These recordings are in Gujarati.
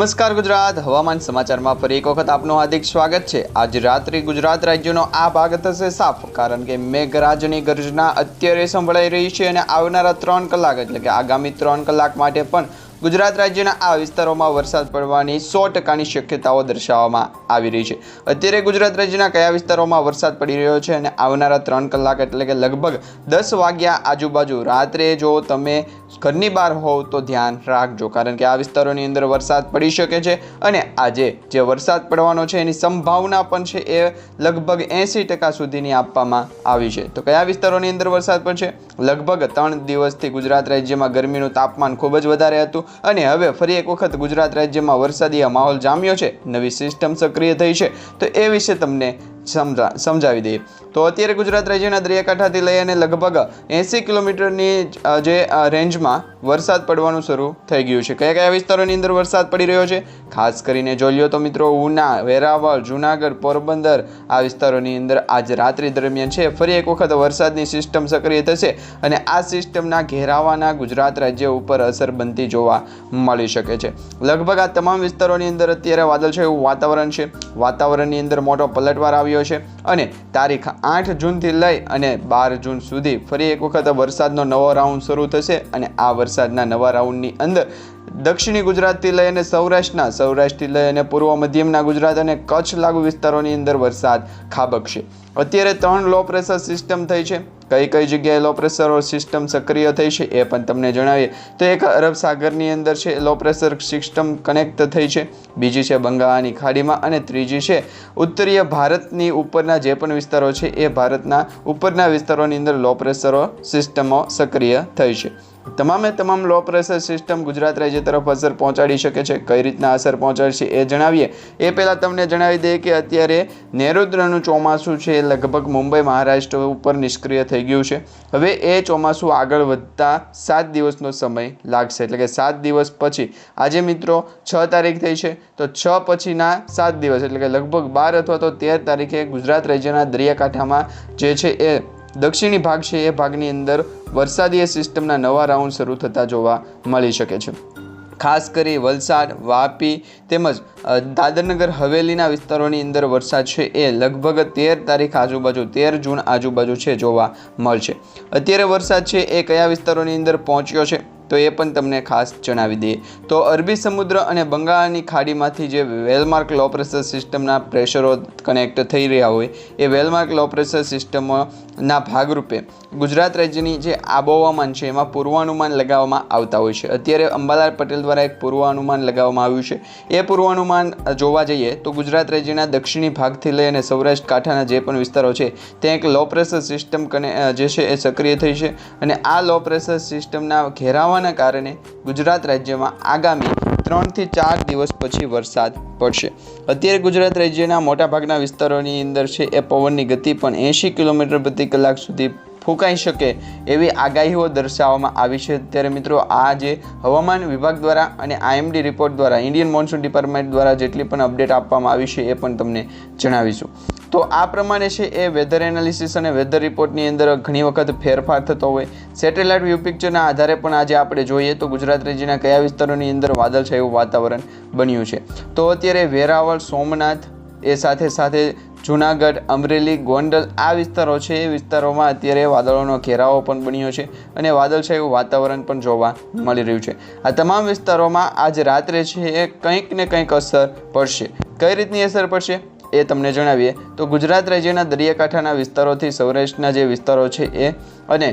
નમસ્કાર ગુજરાત. હવામાન સમાચારમાં ફરી એક વખત આપનું હાર્દિક સ્વાગત છે. આજ રાત્રે ગુજરાત રાજ્યનો આ ભાગ થશે સાફ, કારણ કે મેઘરાજની ગર્જના અત્યારે સંભળાઈ રહી છે અને આવનારા ત્રણ કલાક, એટલે કે આગામી ત્રણ કલાક માટે પણ ગુજરાત રાજ્યના આ વિસ્તારોમાં વરસાદ પડવાની સો ટકાની શક્યતાઓ દર્શાવવામાં આવી રહી છે. અત્યારે ગુજરાત રાજ્યના કયા વિસ્તારોમાં વરસાદ પડી રહ્યો છે અને આવનારા ત્રણ કલાક એટલે કે લગભગ દસ વાગ્યા આજુબાજુ રાત્રે જો તમે ઘરની બહાર હોવ તો ધ્યાન રાખજો, કારણ કે આ વિસ્તારોની અંદર વરસાદ પડી શકે છે અને આજે જે વરસાદ પડવાનો છે એની સંભાવના પણ છે એ લગભગ એંસી ટકા સુધીની આપવામાં આવી છે. તો કયા વિસ્તારોની અંદર વરસાદ પડશે? લગભગ ત્રણ દિવસથી ગુજરાત રાજ્યમાં ગરમીનું તાપમાન ખૂબ જ વધારે હતું. અને હવે ફરી એક વખત ગુજરાત રાજ્યમાં વરસાદી માહોલ જામ્યો છે. નવી સિસ્ટમ સક્રિય થઈ છે. તો એ વિશે તમને સમજા, સમજાવી દઈએ. તો અત્યારે ગુજરાત રાજ્યના દરિયાકાંઠાથી લઈ અને લગભગ એંસી કિલોમીટરની જે રેન્જમાં વરસાદ પડવાનું શરૂ થઈ ગયું છે. કયા કયા વિસ્તારોની અંદર વરસાદ પડી રહ્યો છે? ખાસ કરીને જોઈ લ્યો તો મિત્રો, ઉના, વેરાવળ, જુનાગઢ, પોરબંદર આ વિસ્તારોની અંદર આજ રાત્રિ દરમિયાન છે. ફરી એક વખત વરસાદની સિસ્ટમ સક્રિય થશે અને આ સિસ્ટમના ઘેરાવાના ગુજરાત રાજ્ય ઉપર અસર બનતી જોવા મળી શકે છે. લગભગ આ તમામ વિસ્તારોની અંદર અત્યારે વાદળછાયું વાતાવરણ છે. વાતાવરણની અંદર મોટો પલટવાર આવ્યો છે અને તારીખ આઠ જૂનથી લઈ અને બાર જૂન સુધી ફરી એક વખત વરસાદનો નવો રાઉન્ડ શરૂ થશે અને આ વરસાદના નવા રાઉન્ડની અંદર દક્ષિણી ગુજરાતથી લઈ અને સૌરાષ્ટ્રના, સૌરાષ્ટ્રથી લઈ અને પૂર્વ મધ્યમના ગુજરાત અને કચ્છ લાગુ વિસ્તારોની અંદર વરસાદ ખાબકશે. અત્યારે ત્રણ લો પ્રેશર સિસ્ટમ થઈ છે. કઈ કઈ જગ્યાએ લો પ્રેશર સિસ્ટમ સક્રિય થઈ છે એ પણ તમને જણાવીએ. તો એક અરબ સાગરની અંદર છે લો પ્રેશર સિસ્ટમ કનેક્ટ થઈ છે. બીજી છે બંગાળાની ખાડીમાં અને ત્રીજી છે ઉત્તરીય ભારતની ઉપરના જે પણ વિસ્તારો છે, એ ભારતના ઉપરના વિસ્તારોની અંદર લો પ્રેશરો સિસ્ટમો સક્રિય થઈ છે. તમામે તમામ લો પ્રેશર સિસ્ટમ ગુજરાત રાજ્ય તરફ અસર પહોંચાડી શકે છે. કઈ રીતના અસર પહોંચાડશે એ જણાવીએ. એ પહેલાં તમને જણાવી દઈએ કે અત્યારે નેરુદ્રનું ચોમાસું છે એ લગભગ મુંબઈ મહારાષ્ટ્ર ઉપર નિષ્ક્રિય થઈ ગયું છે. હવે એ ચોમાસું આગળ વધતા સાત દિવસનો સમય લાગશે. એટલે કે સાત દિવસ પછી. આજે મિત્રો છ તારીખ થઈ છે. તો છ પછીના સાત દિવસ. એટલે કે લગભગ બાર અથવા તો તેર તારીખે ગુજરાત રાજ્યના દરિયાકાંઠામાં જે છે એ દક્ષિણી ભાગ છે, એ ભાગની અંદર વરસાદીય સિસ્ટમના નવા રાઉન્ડ શરૂ થતા જોવા મળી શકે છે. ખાસ કરી વલસાડ, વાપી તેમજ દાદરનગર, હવેલીના વિસ્તારોની અંદર વરસાદ છે, એ લગભગ તેર તારીખ આજુબાજુ, તેર જૂન આજુબાજુ છે જોવા મળશે. અત્યારે વરસાદ છે, એ કયા વિસ્તારોની અંદર પહોંચ્યો છે? તો એ પણ તમને ખાસ જણાવી દઈએ. તો અરબી સમુદ્ર અને બંગાળની ખાડીમાંથી જે વેલમાર્ક લો પ્રેશર સિસ્ટમના પ્રેશરો કનેક્ટ થઈ રહ્યા હોય, એ વેલમાર્ક લો પ્રેશર સિસ્ટમના ભાગરૂપે ગુજરાત રાજ્યની જે આબોહવામાન છે, એમાં પૂર્વાનુમાન લગાવવામાં આવતા હોય છે. અત્યારે અંબાલાલ પટેલ દ્વારા એક પૂર્વાનુમાન લગાવવામાં આવ્યું છે. એ પૂર્વાનુમાન જોવા જઈએ તો ગુજરાત રાજ્યના દક્ષિણી ભાગથી લઈ અને સૌરાષ્ટ્ર કાંઠાના જે પણ વિસ્તારો છે, ત્યાં એક લો પ્રેશર સિસ્ટમ કને જે છે એ સક્રિય થઈ છે અને આ લો પ્રેશર સિસ્ટમના ઘેરાવાના કારણે ગુજરાત રાજ્યમાં આગામી ત્રણથી ચાર દિવસ પછી વરસાદ પડશે. અત્યારે ગુજરાત રાજ્યના મોટાભાગના વિસ્તારોની અંદર છે એ પવનની ગતિ પણ એંશી કિલોમીટર પ્રતિ કલાક સુધી ફૂંકાઈ શકે એવી આગાહીઓ દર્શાવવામાં આવી છે. ત્યારે મિત્રો, આ જે હવામાન વિભાગ દ્વારા અને આઈએમડી રિપોર્ટ દ્વારા, ઇન્ડિયન મોન્સૂન ડિપાર્ટમેન્ટ દ્વારા જેટલી પણ અપડેટ આપવામાં આવી છે એ પણ તમને જણાવીશું. તો આ પ્રમાણે છે એ વેધર એનાલિસિસ અને વેધર રિપોર્ટની અંદર ઘણી વખત ફેરફાર થતો હોય. સેટેલાઇટ વ્યૂ પિક્ચરના આધારે પણ આજે આપણે જોઈએ તો ગુજરાત રાજ્યના કયા વિસ્તારોની અંદર વાદળછાયું વાતાવરણ બન્યું છે. તો અત્યારે વેરાવળ, સોમનાથ, એ સાથે સાથે જુનાગઢ, અમરેલી, ગોંડલ આ વિસ્તારો છે એ વિસ્તારોમાં અત્યારે વાદળોનો ઘેરાવો પણ બન્યો છે અને વાદળછાયું વાતાવરણ પણ જોવા મળી રહ્યું છે. આ તમામ વિસ્તારોમાં આજ રાત્રે છે એ કંઈક ને કંઈક અસર પડશે. કઈ રીતની અસર પડશે? એ તમને જણાવીએ. તો ગુજરાત રાજ્યના દરિયાકાંઠાના વિસ્તારોથી સૌરાષ્ટ્રના જે વિસ્તારો છે એ અને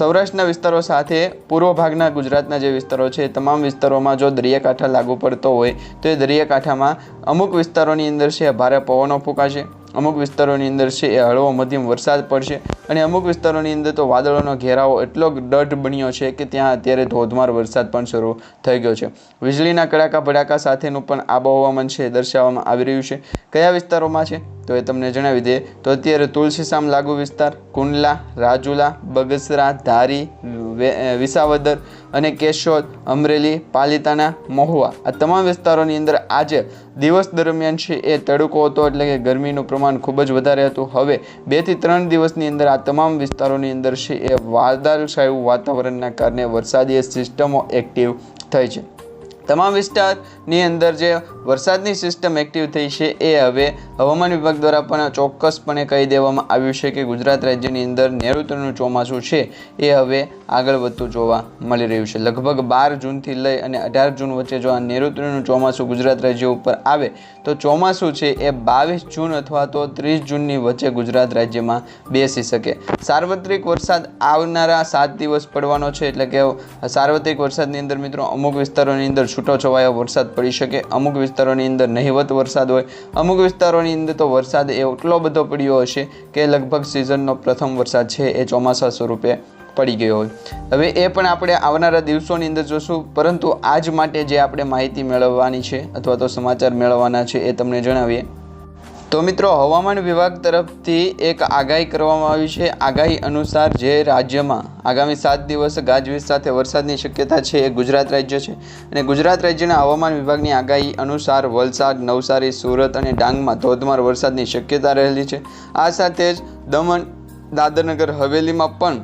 સૌરાષ્ટ્રના વિસ્તારો સાથે પૂર્વ ભાગના ગુજરાતના જે વિસ્તારો છે તમામ વિસ્તારોમાં જો દરિયાકાંઠા લાગુ પડતો હોય, તો એ દરિયાકાંઠામાં અમુક વિસ્તારોની અંદર છે, ભારે પવનો ફૂંકાશે. અમુક વિસ્તારોની અંદર છે, એ હળવો મધ્યમ વરસાદ પડશે અને અમુક વિસ્તારોની અંદર તો વાદળોનો ઘેરાવો એટલો દઢ બન્યો છે કે ત્યાં અત્યારે ધોધમાર વરસાદ પણ શરૂ થઈ ગયો છે. વીજળીના કડાકા ભડાકા સાથેનું પણ આબોહવામાન છે દર્શાવવામાં આવી રહ્યું છે. કયા વિસ્તારોમાં છે? તો એ તમને જણાવી દે. તો અત્યારે તુલસીસામ લાગુ વિસ્તાર, કુંડલા, રાજુલા, બગસરા, ધારી વિસાવદર અને કેશોદ, અમરેલી પાલિતાના મહુવા આ તમામ વિસ્તારોની અંદર આજે દિવસ દરમિયાન છે એ તડકો હતો એટલે કે ગરમીનું પ્રમાણ ખૂબ જ વધારે હતું. હવે બેથી ત્રણ દિવસની અંદર આ તમામ વિસ્તારોની અંદર છે એ વાદળછાયું વાતાવરણના કારણે વરસાદી સિસ્ટમો એક્ટિવ થઈ છે. તમામ વિસ્તારની અંદર જે વરસાદની સિસ્ટમ એક્ટિવ થઈ છે એ હવે હવામાન વિભાગ દ્વારા પણ ચોક્કસપણે કહી દેવામાં આવ્યું છે કે ગુજરાત રાજ્યની અંદર નૈઋત્યનું ચોમાસું છે. એ હવે આગળ વધતું જોવા મળી રહ્યું છે. લગભગ બાર જૂનથી લઈ અને અઢાર જૂન વચ્ચે જો આ નૈઋત્યનું ચોમાસું ગુજરાત રાજ્ય ઉપર આવે, તો ચોમાસું છે એ બાવીસ જૂન અથવા તો ત્રીસ જૂનની વચ્ચે ગુજરાત રાજ્યમાં બેસી શકે. સાર્વત્રિક વરસાદ આવનારા સાત દિવસ પડવાનો છે એટલે કે સાર્વત્રિક વરસાદની અંદર મિત્રો અમુક વિસ્તારોની અંદર છૂટો છવાયો વરસાદ પડી શકે, અમુક વિસ્તારોની અંદર નહિવત વરસાદ હોય, અમુક વિસ્તારોની અંદર તો વરસાદ એટલો બધો પડ્યો હશે કે લગભગ સિઝનનો પ્રથમ વરસાદ છે એ ચોમાસા સ્વરૂપે પડી ગયો હોય. હવે એ પણ આપણે આવનારા દિવસોની અંદર જોશું. પરંતુ આજ માટે જે આપણે માહિતી મેળવવાની છે અથવા તો સમાચાર મેળવવાના છે એ તમને જણાવીએ. તો મિત્રો, હવામાન વિભાગ તરફથી એક આગાહી કરવામાં આવી છે. આગાહી અનુસાર જે રાજ્યમાં આગામી સાત દિવસ ગાજવીજ સાથે વરસાદની શક્યતા છે એ ગુજરાત રાજ્ય છે. અને ગુજરાત રાજ્યના હવામાન વિભાગની આગાહી અનુસાર વલસાડ, નવસારી, સુરત અને ડાંગમાં ધોધમાર વરસાદની શક્યતા રહેલી છે. આ સાથે જ દમણ, દાદરનગર, હવેલીમાં પણ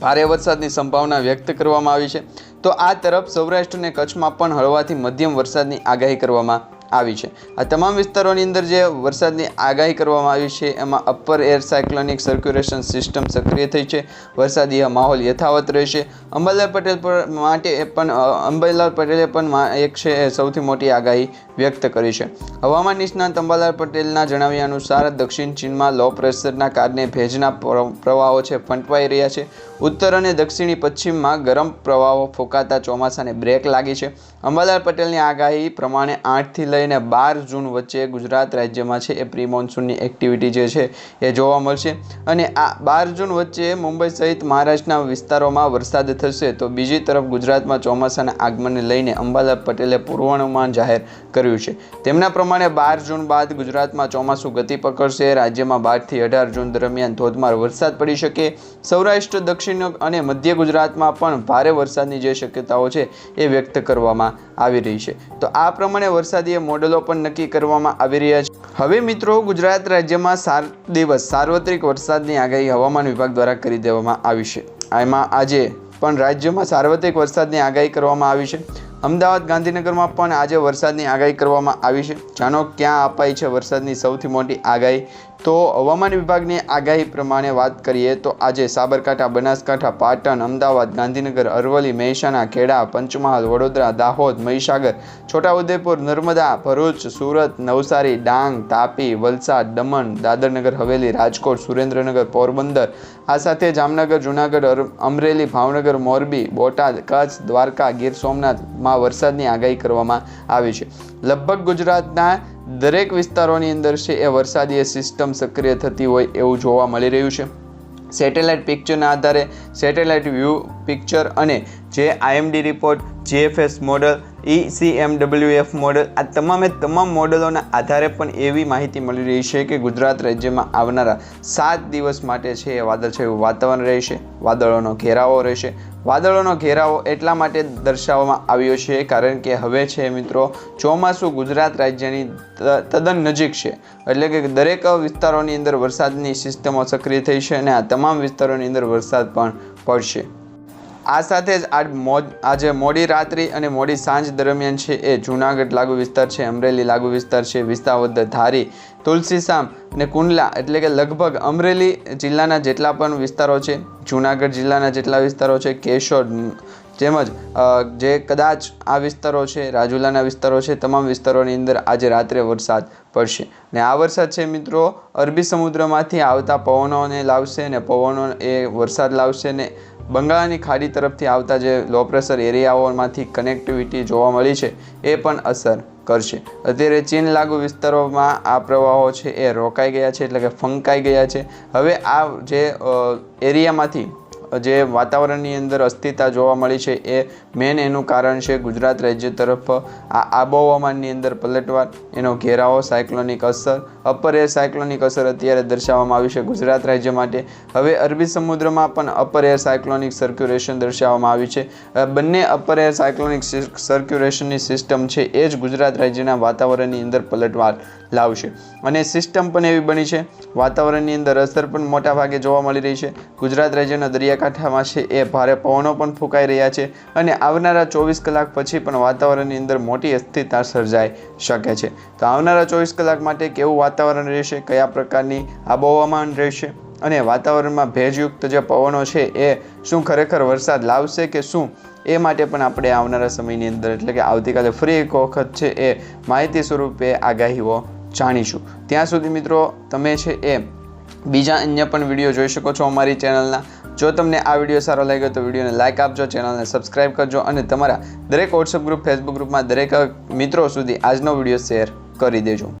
ભારે વરસાદની સંભાવના વ્યક્ત કરવામાં આવી છે. તો આ તરફ સૌરાષ્ટ્ર અને કચ્છમાં પણ હળવાથી મધ્યમ વરસાદની આગાહી કરવામાં આવી છે. આ તમામ વિસ્તારોની અંદર જે વરસાદની આગાહી કરવામાં આવી છે, એમાં upper air cyclonic circulation system સક્રિય થઈ છે. વરસાદી માહોલ યથાવત રહેશે. અંબાલાલ પટેલ પર માટે પણ અંબાલાલ પટેલે પણ એક છે સૌથી મોટી આગાહી વ્યક્ત કરી છે. હવામાન નિષ્ણાત અંબાલાલ પટેલના જણાવ્યા અનુસાર દક્ષિણ ચીનમાં લો પ્રેશરના કારણે ભેજના પ્ર- પ્રવાહો છે, ફંટવાઈ રહ્યા છે. ઉત્તર અને દક્ષિણી પશ્ચિમમાં ગરમ પ્રવાહો ફૂંકાતા ચોમાસાને બ્રેક લાગી છે. અંબાલાલ પટેલની આગાહી પ્રમાણે આઠથી લઈને બાર જૂન વચ્ચે ગુજરાત રાજ્યમાં છે એ પ્રી મોન્સૂનની એક્ટિવિટી જે છે એ જોવા મળશે. અને આ બાર જૂન વચ્ચે મુંબઈ સહિત મહારાષ્ટ્રના વિસ્તારોમાં વરસાદ થશે તો બીજી તરફ ગુજરાતમાં ચોમાસાના આગમનને લઈને અંબાલાલ પટેલે પૂર્વાનુમાન જાહેર કર્યું છે. તેમના પ્રમાણે બાર જૂન બાદ ગુજરાતમાં ચોમાસું ગતિ પકડશે. રાજ્યમાં બારથી અઢાર જૂન દરમિયાન ધોધમાર વરસાદ પડી શકે. સૌરાષ્ટ્ર, દક્ષિણ અને મધ્ય ગુજરાતમાં પણ ભારે વરસાદની જે શક્યતાઓ છે એ વ્યક્ત કરવામાં આવી રહી છે. તો આ પ્રમાણે વરસાદીય મોડેલો પણ નક્કી કરવામાં આવી રહ્યા છે. હવે મિત્રો, ગુજરાત રાજ્યમાં સાત દિવસ સાર્વત્રિક વરસાદની આગાહી હવામાન વિભાગ દ્વારા કરી દેવામાં આવી છે. એમાં આજે પણ રાજ્યમાં સાર્વત્રિક વરસાદની આગાહી કરવામાં આવી છે. અમદાવાદ ગાંધીનગરમાં પણ આજે વરસાદની આગાહી કરવામાં આવી છે. જાણો ક્યાં અપાઈ છે વરસાદની સૌથી મોટી આગાહી? તો હવામાન વિભાગની આગાહી પ્રમાણે વાત કરીએ તો આજે સાબરકાંઠા, બનાસકાંઠા, પાટણ, અમદાવાદ, ગાંધીનગર, અરવલ્લી, મહેસાણા, ખેડા, પંચમહાલ, વડોદરા, દાહોદ, મહીસાગર, છોટાઉદેપુર, નર્મદા, ભરૂચ, સુરત, નવસારી, ડાંગ, તાપી, વલસાડ, દમણ, દાદરનગર, હવેલી, રાજકોટ, સુરેન્દ્રનગર, પોરબંદર, આ સાથે જામનગર, જૂનાગઢ અમરેલી, ભાવનગર, મોરબી, બોટાદ, કચ્છ, દ્વારકા, ગીર સોમનાથમાં વરસાદની આગાહી કરવામાં આવી છે. લગભગ ગુજરાતના દરેક વિસ્તારોની અંદર છે, એ વરસાદી સિસ્ટમ સક્રિય થતી હોય એવું જોવા મળી રહ્યું છે. સેટેલાઇટ પિક્ચરના આધારે સેટેલાઇટ વ્યૂ પિક્ચર અને જે IMD report GFS model ECMWF model આ તમામે તમામ મોડલોના આધારે પણ એવી માહિતી મળી રહી છે કે ગુજરાત રાજ્યમાં આવનારા સાત દિવસ માટે છે એ વાદળછાયું વાતાવરણ રહેશે, વાદળોનો ઘેરાવો રહેશે. વાદળોનો ઘેરાવો એટલા માટે દર્શાવવામાં આવ્યો છે કારણ કે હવે છે મિત્રો ચોમાસું ગુજરાત રાજ્યની તદ્દન નજીક છે. એટલે કે દરેક વિસ્તારોની અંદર વરસાદની સિસ્ટમો સક્રિય થઈ છે અને આ તમામ વિસ્તારોની અંદર વરસાદ પણ પડશે. આ સાથે જ આજ મોજ આજે મોડી રાત્રિ અને મોડી સાંજ દરમિયાન છે એ જૂનાગઢ લાગુ વિસ્તાર છે, અમરેલી લાગુ વિસ્તાર છે, વિસાવદર, ધારી તુલસીસામ અને કુંડલા એટલે કે લગભગ અમરેલી જિલ્લાના જેટલા પણ વિસ્તારો છે, જૂનાગઢ જિલ્લાના જેટલા વિસ્તારો છે, કેશોદ તેમજ જે કદાચ આ વિસ્તારો છે, રાજુલાના વિસ્તારો છે, તમામ વિસ્તારોની અંદર આજે રાત્રે વરસાદ પડશે. ને આ વરસાદ છે મિત્રો, અરબી સમુદ્રમાંથી આવતા પવનોને લાવશે ને પવનો એ વરસાદ લાવશે ને બંગાળની ખાડી તરફથી આવતા જે લો પ્રેશર એરિયાઓમાંથી કનેક્ટિવિટી જોવા મળી છે, એ પણ અસર કરશે. અત્યારે ચીન લાગુ વિસ્તારોમાં આ પ્રવાહો છે એ રોકાઈ ગયા છે, એટલે કે ફંકાઈ ગયા છે. હવે આ જે એરિયામાંથી જે વાતાવરણની અંદર અસ્થિરતા જોવા મળી છે એ મેન એનું કારણ છે ગુજરાત રાજ્ય તરફ આ આબોહવામાનની અંદર પલટવાર, એનો ઘેરાવો, સાયક્લોનિક અસર. અપર એર સાયક્લોનિક અસર અત્યારે દર્શાવવામાં આવી છે ગુજરાત રાજ્ય માટે. હવે અરબી સમુદ્રમાં પણ અપર એર સાયક્લોનિક સર્ક્યુલેશન દર્શાવવામાં આવી છે. બંને અપર એર સાયક્લોનિક સર્ક્યુલેશનની સિસ્ટમ છે એ જ ગુજરાત રાજ્યના વાતાવરણની અંદર પલટવાર લાવશે. અને સિસ્ટમ પણ એવી બની છે, વાતાવરણની અંદર અસર પણ મોટા ભાગે જોવા મળી રહી છે. ગુજરાત રાજ્યના દરિયાકાંઠામાં છે એ ભારે પવનો પણ ફૂંકાઈ રહ્યા છે અને આવનારા ચોવીસ કલાક પછી પણ વાતાવરણની અંદર મોટી અસ્થિરતા સર્જાઈ શકે છે. તો આવનારા ચોવીસ કલાક માટે કેવું વાતાવરણ રહેશે, કયા પ્રકારની આબોહવામાન રહેશે અને વાતાવરણમાં ભેજયુક્ત જે પવનો છે એ શું ખરેખર વરસાદ લાવશે કે શું, એ માટે પણ આપણે આવનારા સમયની અંદર એટલે કે આવતીકાલે ફરી એક વખત છે એ માહિતી સ્વરૂપે આગાહીઓ જાણીશું. ત્યાં સુધી મિત્રો, તમે છે એ બીજા અન્ય પણ વીડિયો જોઈ શકો છો અમારી ચેનલના. જો તમને આ વીડિયો સારો લાગ્યો તો વિડીયોને લાઇક આપજો, ચેનલને સબસ્ક્રાઇબ કરજો અને તમારા દરેક વોટ્સઅપ ગ્રુપ ફેસબુક ગ્રુપમાં દરેક મિત્રો સુધી આજનો વીડિયો શેર કરી દેજો.